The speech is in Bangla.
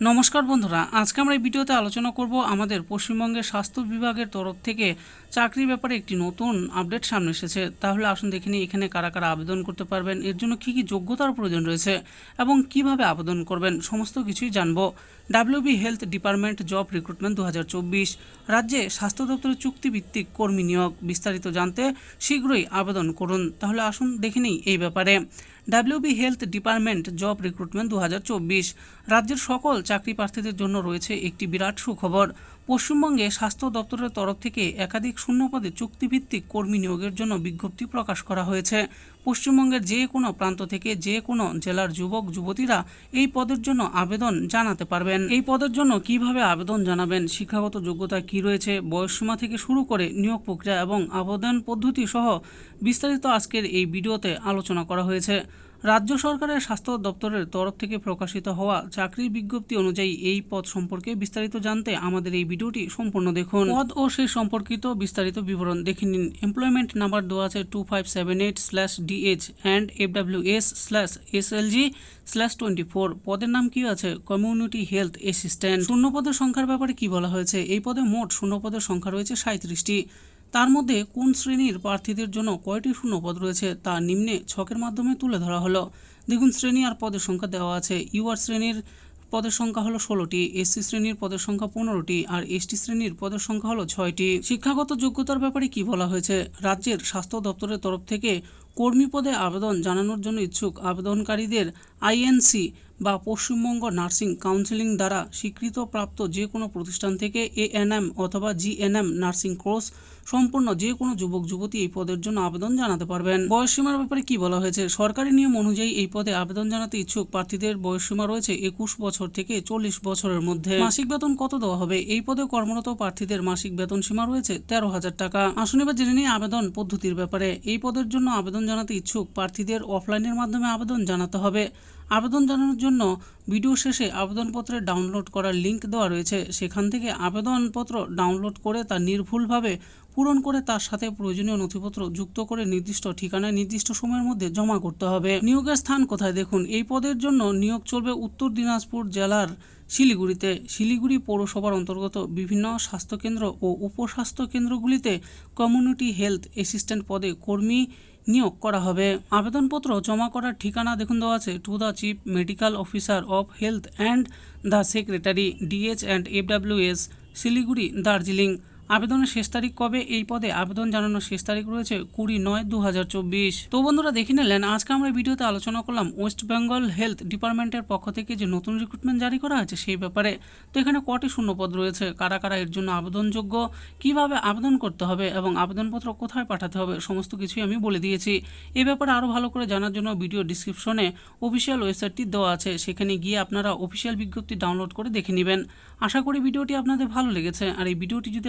নমস্কার বন্ধুরা, আজকে আমরা এই ভিডিওতে আলোচনা করব আমাদের পশ্চিমবঙ্গের স্বাস্থ্য বিভাগের তরফ থেকে চাকরির ব্যাপারে একটি নতুন আপডেট সামনে এসেছে। তাহলে আসুন দেখে নিই, এখানে কারা কারা আবেদন করতে পারবেন, এর জন্য কী কী যোগ্যতার প্রয়োজন রয়েছে এবং কীভাবে আবেদন করবেন, সমস্ত কিছুই জানব। WB health department job recruitment দু হাজার চব্বিশ, রাজ্যে স্বাস্থ্য দপ্তরের চুক্তিভিত্তিক কর্মী নিয়োগ বিস্তারিত জানতে শীঘ্রই আবেদন করুন। তাহলে আসুন দেখে নিই এই ব্যাপারে। WB health department job recruitment দু হাজার চব্বিশ। রাজ্যের সকল চাকরি প্রার্থীদের জন্য রয়েছে একটি বিরাট সুখবর। পশ্চিমবঙ্গে স্বাস্থ্য দপ্তরের তরফ থেকে একাধিক শূন্যপদে চুক্তিভিত্তিক কর্মী নিয়োগের জন্য বিজ্ঞপ্তি প্রকাশ করা হয়েছে। পশ্চিমবঙ্গের যে কোনো প্রান্ত থেকে যে কোনো জেলার যুবক, যুবতীরা এই পদের জন্য আবেদন জানাতে পারবেন। এই পদের জন্য কীভাবে আবেদন জানাবেন, শিক্ষাগত যোগ্যতা কি রয়েছে, বয়সসীমা থেকে শুরু করে নিয়োগ প্রক্রিয়া এবং আবেদন পদ্ধতি সহ বিস্তারিত আজকের এই ভিডিওতে আলোচনা করা হয়েছে। রাজ্য সরকারের স্বাস্থ্য দপ্তরের তরফ থেকে প্রকাশিত হওয়া চাকরির বিজ্ঞপ্তি অনুযায়ী এই পদ সম্পর্কে বিস্তারিত জানতে আমাদের এই ভিডিওটি সম্পূর্ণ দেখুন। পদ ও সেই সম্পর্কিত বিস্তারিত বিবরণ দেখে নিন। এমপ্লয়মেন্ট নাম্বার দেওয়া আছে two five seven eight slash DH and F W S slash S L G slash twenty four পদের নাম কি আছে? কমিউনিটি হেলথ অ্যাসিস্ট্যান্ট শূন্য পদের সংখ্যার ব্যাপারে কি বলা হয়েছে? এই পদে মোট শূন্য পদের সংখ্যা রয়েছে সাঁত্রিশটি তার মধ্যে কোন শ্রেণির প্রার্থীদের জন্য কয়টি শূন্যপদ রয়েছে তা নিম্নে ছকের মাধ্যমে তুলে ধরা হলো। দেখুন শ্রেণি আর পদের সংখ্যা দেওয়া আছে। ইউআর শ্রেণির পদের সংখ্যা হলো ষোলোটি এসসি শ্রেণির পদের সংখ্যা পনেরোটি আর এসটি শ্রেণির পদের সংখ্যা হলো ছয়টি। শিক্ষাগত যোগ্যতার ব্যাপারে কি বলা হয়েছে? রাজ্যের স্বাস্থ্য দপ্তরের তরফ থেকে কর্মী পদে আবেদন জানানোর জন্য ইচ্ছুক আবেদনকারীদের আইএনসি বা পশ্চিমবঙ্গ নার্সিং কাউন্সিলিং দ্বারা স্বীকৃতপ্রাপ্ত যে কোনো প্রতিষ্ঠান থেকে এএনএম অথবা জিএনএম নার্সিং কোর্স সম্পূর্ণ যে কোনো যুবক, যুবতী এই পদের জন্য আবেদন জানাতে পারবেন। বয়সসীমার ব্যাপারে কি বলা হয়েছে? সরকারি নিয়ম অনুযায়ী এই পদে আবেদন জানাতে ইচ্ছুক প্রার্থীদের বয়সসীমা রয়েছে একুশ বছর থেকে চল্লিশ বছরের মধ্যে। মাসিক বেতন কত দেওয়া হবে? এই পদে কর্মরত প্রার্থীদের মাসিক বেতন সীমা রয়েছে তেরো হাজার টাকা। আসুন এবার জেনে নিই আবেদন পদ্ধতির ব্যাপারে। এই পদের জন্য আবেদন জানাতে ইচ্ছুক প্রার্থীদের অফলাইনের মাধ্যমে আবেদন জানাতে হবে। আবেদন জানানোর জন্য ভিডিও শেষে আবেদনপত্রের ডাউনলোড করার লিঙ্ক দেওয়া রয়েছে। সেখান থেকে আবেদনপত্র ডাউনলোড করে তা নির্ভুলভাবে পূরণ করে তার সাথে প্রয়োজনীয় নথিপত্র যুক্ত করে নির্দিষ্ট ঠিকানায় নির্দিষ্ট সময়ের মধ্যে জমা করতে হবে। নিয়োগের স্থান কোথায়? দেখুন, এই পদের জন্য নিয়োগ চলবে উত্তর দিনাজপুর জেলার শিলিগুড়িতে। শিলিগুড়ি পৌরসভার অন্তর্গত বিভিন্ন স্বাস্থ্যকেন্দ্র ও উপস্বাস্থ্য কেন্দ্রগুলিতে কমিউনিটি হেলথ অ্যাসিস্ট্যান্ট পদে কর্মী নিয়োগ করা হবে। আবেদনপত্র জমা করার ঠিকানা দেখুন দেওয়া আছে। To the chief medical officer of health and the secretary DH and FWS Siliguri, Darjeeling. আবেদনের শেষ তারিখ কবে? এই পদে আবেদন জানানোর শেষ তারিখ রয়েছে কুড়ি নয় দু তো বন্ধুরা, দেখে নিলেন, আজকে আমরা ভিডিওতে আলোচনা করলাম ওয়েস্ট বেঙ্গল হেলথ ডিপার্টমেন্টের পক্ষ থেকে যে নতুন রিক্রুটমেন্ট জারি করা হয়েছে সেই ব্যাপারে। তো এখানে কটি শূন্যপদ রয়েছে। কারা কারা এর জন্য আবেদনযোগ্য? কীভাবে আবেদন করতে হবে এবং আবেদনপত্র কোথায় পাঠাতে হবে? সমস্ত কিছুই আমি বলে দিয়েছি। এ ব্যাপারে আরও ভালো করে জানার জন্য ভিডিও ডিসক্রিপশনে অফিসিয়াল ওয়েবসাইটটি দেওয়া আছে। সেখানে গিয়ে আপনারা অফিসিয়াল বিজ্ঞপ্তি ডাউনলোড করে দেখে নেবেন। আশা করি ভিডিওটি আপনাদের ভালো লেগেছে। আর এই ভিডিওটি যদি